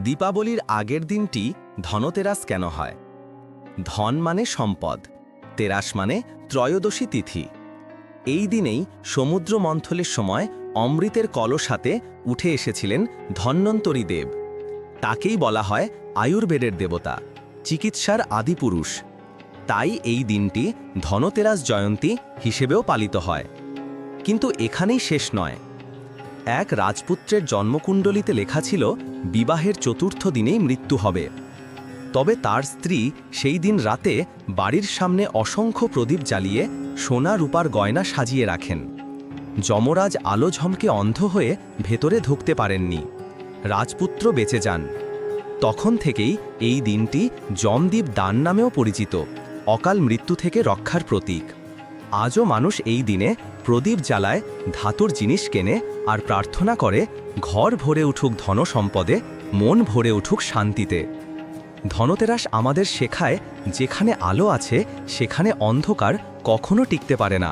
দীপাবলির আগের দিনটি ধনতেরাস কেন হয়? ধন মানে সম্পদ, তেরাস মানে ত্রয়োদশী তিথি। এই দিনেই সমুদ্র মন্থলের সময় অমৃতের কলসাতে উঠে এসেছিলেন ধন্বন্তরী দেব। তাকেই বলা হয় আয়ুর্বেদের দেবতা, চিকিৎসার আদিপুরুষ তাই এই দিনটি ধনতেরাস জয়ন্তী হিসেবেও পালিত হয়। কিন্তু এখানেই শেষ নয়। এক রাজপুত্রের জন্মকুণ্ডলিতে লেখা ছিল, বিবাহের চতুর্থ দিনেই মৃত্যু হবে। তবে তার স্ত্রী সেই দিন রাতে বাড়ির সামনে অসংখ্য প্রদীপ জ্বালিয়ে সোনা রূপার গয়না সাজিয়ে রাখেন। যমরাজ আলো ঝমকে অন্ধ হয়ে ভেতরে ঢুকতে পারেননি। রাজপুত্র বেঁচে যান। তখন থেকেই এই দিনটি যমদ্বীপ দান নামেও পরিচিত। অকাল মৃত্যু থেকে রক্ষার প্রতীক। আজও মানুষ এই দিনে প্রদীপ জ্বালায়, ধাতুর জিনিস কেনে আর প্রার্থনা করে, ঘর ভরে উঠুক ধন সম্পদে, মন ভরে উঠুক শান্তিতে। ধনতেরাস আমাদের শেখায়, যেখানে আলো আছে, সেখানে অন্ধকার কখনো টিকতে পারে না।